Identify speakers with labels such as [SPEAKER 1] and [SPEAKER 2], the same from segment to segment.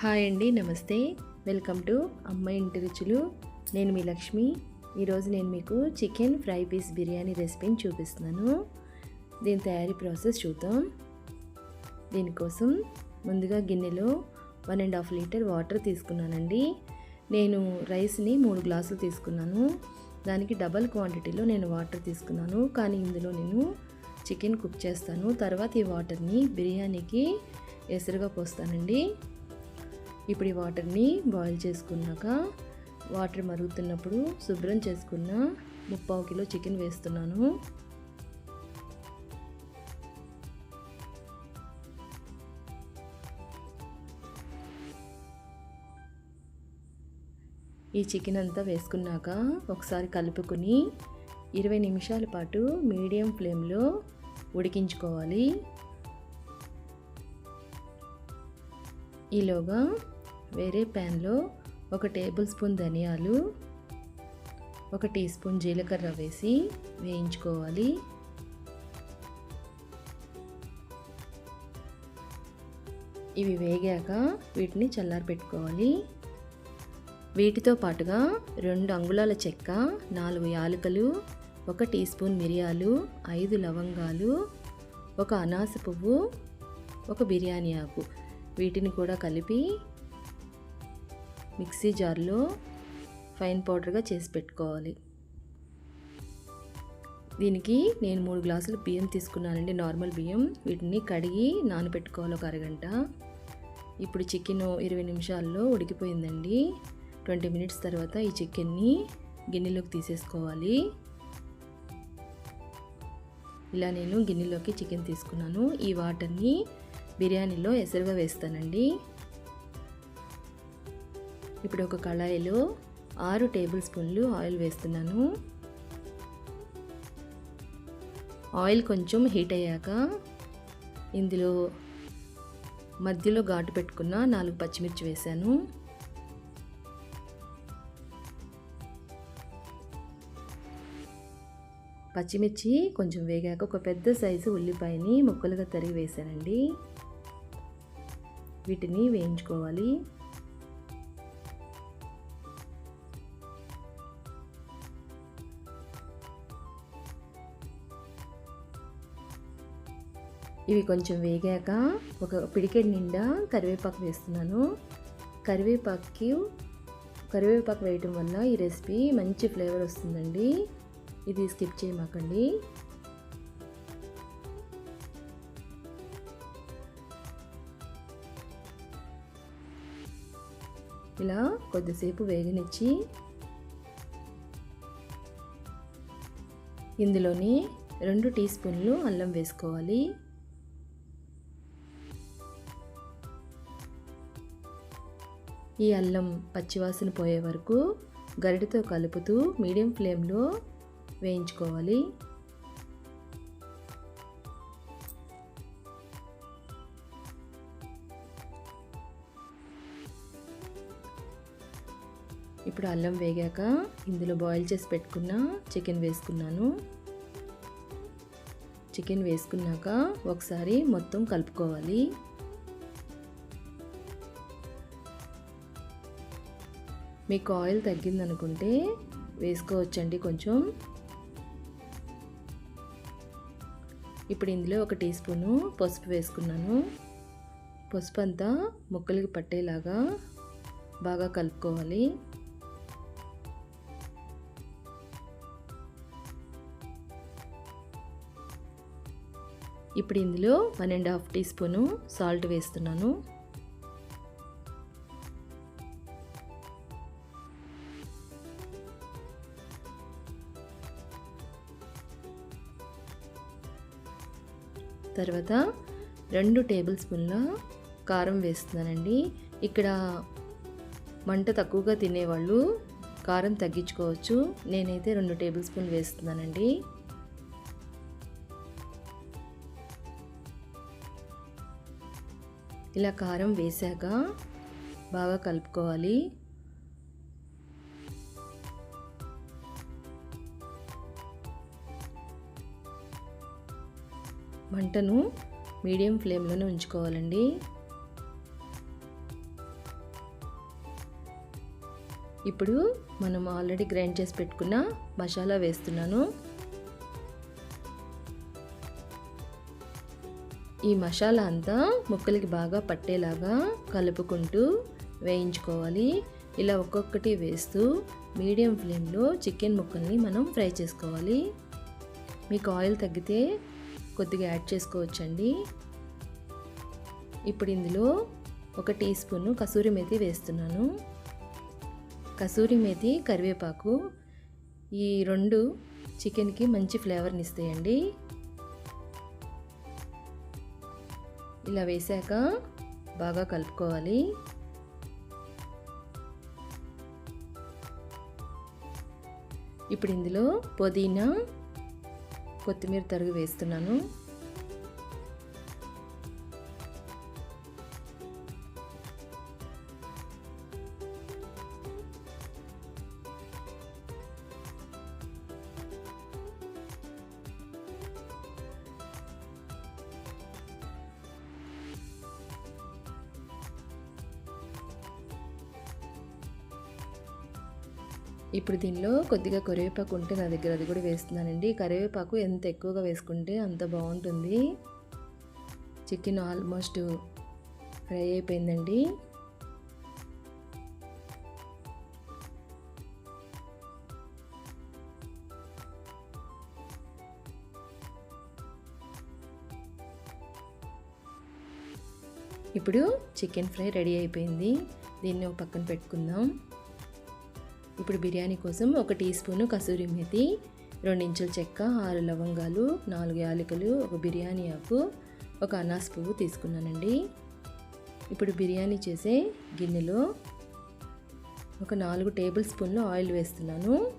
[SPEAKER 1] Hi అండి నమస్తే. Welcome to అమ్మ ఇంటి రుచులు. నేను మీ లక్ష్మి. ఈరోజు నేను మీకు చికెన్ ఫ్రై పీస్ బిర్యానీ రెసిపీని చూపిస్తున్నాను. దీని తయారీ ప్రాసెస్ చూద్దాం. దీనికోసం ముందుగా గిన్నెలో one and half litre water తీసుకున్నానండి. నేను రైస్ని మూడు గ్లాసులు తీసుకున్నాను. దానికి డబల్ క్వాంటిటీలో నేను వాటర్ తీసుకున్నాను. కానీ ఇందులో నేను చికెన్ కుక్ చేస్తాను. తర్వాత ఈ వాటర్ని బిర్యానీకి ఎసురుగా పోస్తానండి. ఇప్పుడు ఈ వాటర్ని బాయిల్ చేసుకున్నాక వాటర్ మరుగుతున్నప్పుడు శుభ్రం చేసుకున్న ముప్పావు కిలో చికెన్ వేస్తున్నాను. ఈ చికెన్ అంతా వేసుకున్నాక ఒకసారి కలుపుకొని ఇరవై నిమిషాల పాటు మీడియం ఫ్లేమ్లో ఉడికించుకోవాలి. ఈలోగా వేరే ప్యాన్లో ఒక టేబుల్ స్పూన్ ధనియాలు ఒక టీ స్పూన్ జీలకర్ర వేసి వేయించుకోవాలి. ఇవి వేగాక వీటిని చల్లారి పెట్టుకోవాలి వీటితో పాటుగా రెండు అంగుళాల చెక్క నాలుగు యాలకులు ఒక టీ స్పూన్ మిరియాలు ఐదు లవంగాలు ఒక అనాస పువ్వు ఒక బిర్యానీ ఆకు. వీటిని కూడా కలిపి మిక్సీ జార్లో ఫైన్ పౌడర్గా చేసి పెట్టుకోవాలి. దీనికి నేను మూడు గ్లాసులు బియ్యం తీసుకున్నానండి నార్మల్ బియ్యం. వీటిని కడిగి నానబెట్టుకోవాలి ఒక అరగంట. ఇప్పుడు చికెన్ ఇరవై నిమిషాల్లో ఉడికిపోయిందండి. ట్వంటీ మినిట్స్ తర్వాత ఈ చికెన్ని గిన్నెలోకి తీసేసుకోవాలి. ఇలా నేను గిన్నెలోకి చికెన్ తీసుకున్నాను. ఈ వాటర్ని బిర్యానీలో ఎసరుగా వేస్తానండి. ఇప్పుడు ఒక కళాయిలో ఆరు టేబుల్ స్పూన్లు ఆయిల్ వేస్తున్నాను. ఆయిల్ కొంచెం హీట్ అయ్యాక ఇందులో మధ్యలో ఘాటు పెట్టుకున్న నాలుగు పచ్చిమిర్చి వేశాను. పచ్చిమిర్చి కొంచెం వేగాక ఒక పెద్ద సైజు ఉల్లిపాయని ముక్కలుగా తరిగి వేసానండి వీటిని వేయించుకోవాలి. ఇవి కొంచెం వేగాక ఒక పిడికెడు నిండా కరివేపాకు వేస్తున్నాను. కరివేపాకు కరివేపాకు వేయటం వల్ల ఈ రెసిపీ మంచి ఫ్లేవర్ వస్తుందండి. ఇది స్కిప్ చేయమాకండి. ఇలా కొద్దిసేపు వేగనిచ్చి ఇందులోని రెండు టీ స్పూన్లు అల్లం వేసుకోవాలి. ఈ అల్లం పచ్చివాసన పోయే వరకు గరిటతో కలుపుతూ మీడియం ఫ్లేమ్లో వేయించుకోవాలి. ఇప్పుడు అల్లం వేగాక ఇందులో బాయిల్ చేసి పెట్టుకున్న చికెన్ వేసుకున్నాను. చికెన్ వేసుకున్నాక ఒకసారి మొత్తం కలుపుకోవాలి. మీకు ఆయిల్ తగ్గిందనుకుంటే వేసుకోవచ్చండి కొంచెం. ఇప్పుడు ఇందులో ఒక టీ స్పూను పసుపు వేసుకున్నాను. పసుపు అంతా ముక్కలకి పట్టేలాగా బాగా కలుపుకోవాలి. ఇప్పుడు ఇందులో one and half teaspoon salt వేస్తున్నాను. తర్వాత రెండు టేబుల్ స్పూన్ల కారం వేస్తున్నానండి. ఇక్కడ మంట తక్కువగా తినేవాళ్ళు కారం తగ్గించుకోవచ్చు. నేనైతే రెండు టేబుల్ స్పూన్లు వేస్తున్నానండి. ఇలా కారం వేశాక బాగా కలుపుకోవాలి. మంటను మీడియం ఫ్లేమ్లోనే ఉంచుకోవాలండి. ఇప్పుడు మనం ఆల్రెడీ గ్రైండ్ చేసి పెట్టుకున్న మసాలా వేస్తున్నాను. ఈ మసాలా అంతా ముక్కలకి బాగా పట్టేలాగా కలుపుకుంటూ వేయించుకోవాలి. ఇలా ఒక్కొక్కటి వేస్తూ మీడియం ఫ్లేమ్లో చికెన్ ముక్కల్ని మనం ఫ్రై చేసుకోవాలి. మీకు ఆయిల్ తగ్గితే కొద్దిగా యాడ్ చేసుకోవచ్చండి. ఇప్పుడు ఇందులో ఒక టీ స్పూను కసూరి మేతి వేస్తున్నాను. కసూరి మేతి కరివేపాకు ఈ రెండు చికెన్కి మంచి ఫ్లేవర్ని ఇస్తాయండి. ఇలా వేసాక బాగా కలుపుకోవాలి. ఇప్పుడు ఇందులో పుదీనా కొత్తిమీర తరుగు వేస్తున్నాను. ఇప్పుడు దీనిలో కొద్దిగా కరివేపాకు ఉంటే నా దగ్గర అది కూడా వేస్తున్నానండి. కరివేపాకు ఎంత ఎక్కువగా వేసుకుంటే అంత బాగుంటుంది. చికెన్ ఆల్మోస్ట్ ఫ్రై అయిపోయిందండి. ఇప్పుడు చికెన్ ఫ్రై రెడీ అయిపోయింది. దీన్ని ఒక పక్కన పెట్టుకుందాం. ఇప్పుడు బిర్యానీ కోసం ఒక టీ స్పూను కసూరి మెతి రెండించుల చెక్క ఆరు లవంగాలు నాలుగు యాలకులు ఒక బిర్యానీ ఆకు ఒక అనాస్ పువ్వు తీసుకున్నానండి. ఇప్పుడు బిర్యానీ చేసే గిన్నెలో ఒక నాలుగు టేబుల్ స్పూన్లు ఆయిల్ వేస్తున్నాను.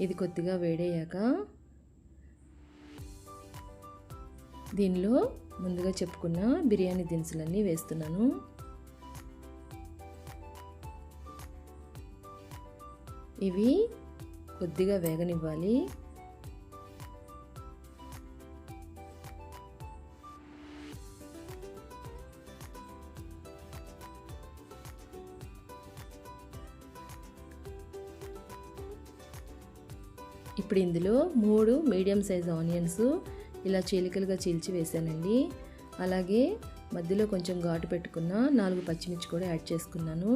[SPEAKER 1] ఇది కొద్దిగా వేడయ్యాక దీనిలో ముందుగా చెప్పుకున్న బిర్యానీ దినుసులన్నీ వేస్తున్నాను. ఇవి కొద్దిగా వేగనివ్వాలి. ఇప్పుడు ఇందులో మూడు మీడియం సైజ్ ఆనియన్స్ ఇలా చీలికలుగా చీల్చి వేసానండి అలాగే మధ్యలో కొంచెం ఘాటు పెట్టుకున్న నాలుగు పచ్చిమిర్చి కూడా యాడ్ చేసుకున్నాను.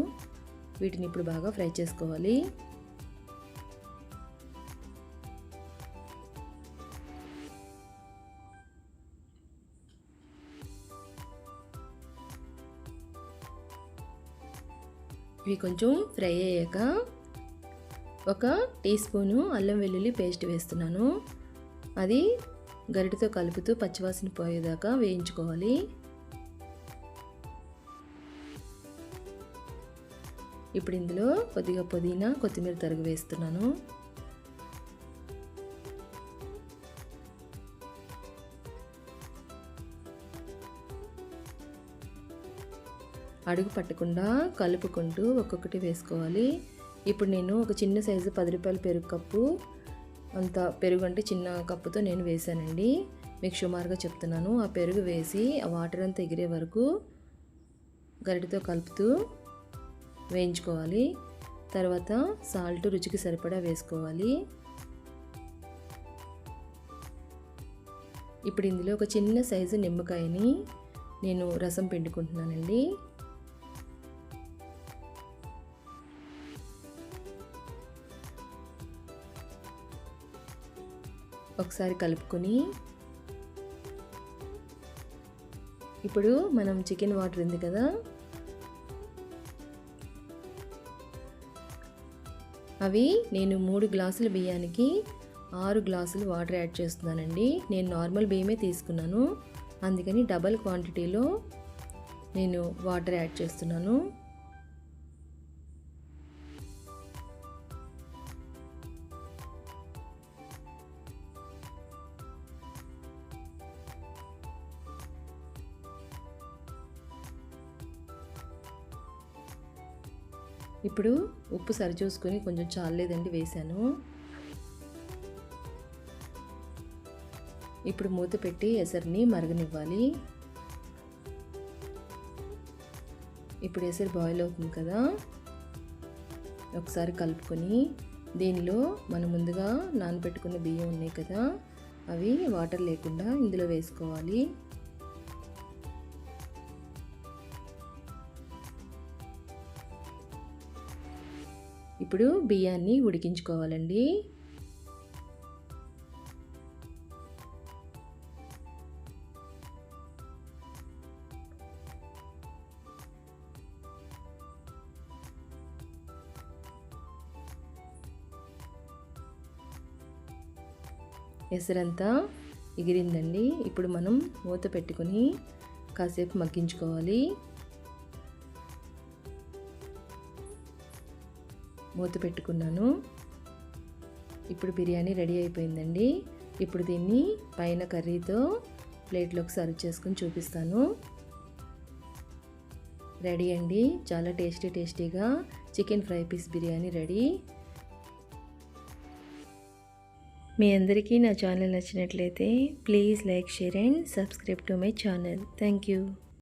[SPEAKER 1] వీటిని ఇప్పుడు బాగా ఫ్రై చేసుకోవాలి. ఇవి కొంచెం ఫ్రై అయ్యాక ఒక టీ స్పూను అల్లం వెల్లుల్లి పేస్ట్ వేస్తున్నాను. అది గరిటతో కలుపుతూ పచ్చివాసన పోయేదాకా వేయించుకోవాలి. ఇప్పుడు ఇందులో కొద్దిగా పుదీనా కొత్తిమీర తరుగు వేస్తున్నాను. అడుగు పట్టకుండా కలుపుకుంటూ ఒక్కొక్కటి వేసుకోవాలి. ఇప్పుడు నేను ఒక చిన్న సైజు పది రూపాయల పెరుగు కప్పు అంత పెరుగు అంటే చిన్న కప్పుతో నేను వేసానండి మీకు సుమారుగా చెప్తున్నాను. ఆ పెరుగు వేసి ఆ వాటర్ అంతా ఎగిరే వరకు గరిటతో కలుపుతూ వేయించుకోవాలి. తర్వాత సాల్ట్ రుచికి సరిపడా వేసుకోవాలి. ఇప్పుడు ఇందులో ఒక చిన్న సైజు నిమ్మకాయని నేను రసం పిండుకుంటున్నానండి. ఒకసారి కలుపుకొని ఇప్పుడు మనం చికెన్ వాటర్ ఉంది కదా అవి నేను మూడు గ్లాసుల బియ్యానికి ఆరు గ్లాసులు వాటర్ యాడ్ చేస్తున్నానండి. నేను నార్మల్ బియ్యమే తీసుకున్నాను. అందుకని డబల్ క్వాంటిటీలో నేను వాటర్ యాడ్ చేస్తున్నాను. ఇప్పుడు ఉప్పు సరిచూసుకొని కొంచెం చాలేదండి వేశాను. ఇప్పుడు మూత పెట్టి ఎసరిని మరగనివ్వాలి. ఇప్పుడు ఎసరు బాయిల్ అవుతుంది కదా. ఒకసారి కలుపుకొని దీనిలో మనం ముందుగా నానబెట్టుకున్న బియ్యం ఉన్నాయి కదా అవి వాటర్ లేకుండా ఇందులో వేసుకోవాలి. ఇప్పుడు బియ్యాన్ని ఉడికించుకోవాలండి. ఎసరంతా ఎగిరిందండి. ఇప్పుడు మనం మూత పెట్టుకొని కాసేపు మగ్గించుకోవాలి. మూత పెట్టుకున్నాను. ఇప్పుడు బిర్యానీ రెడీ అయిపోయిందండి. ఇప్పుడు దీన్ని పైన కర్రీతో ప్లేట్లోకి సర్వ్ చేసుకొని చూపిస్తాను. రెడీ అండి. చాలా టేస్టీ టేస్టీగా chicken fry piece biryani ready. మీ అందరికీ నా ఛానల్ నచ్చినట్లయితే please like share and subscribe to my channel. Thank you.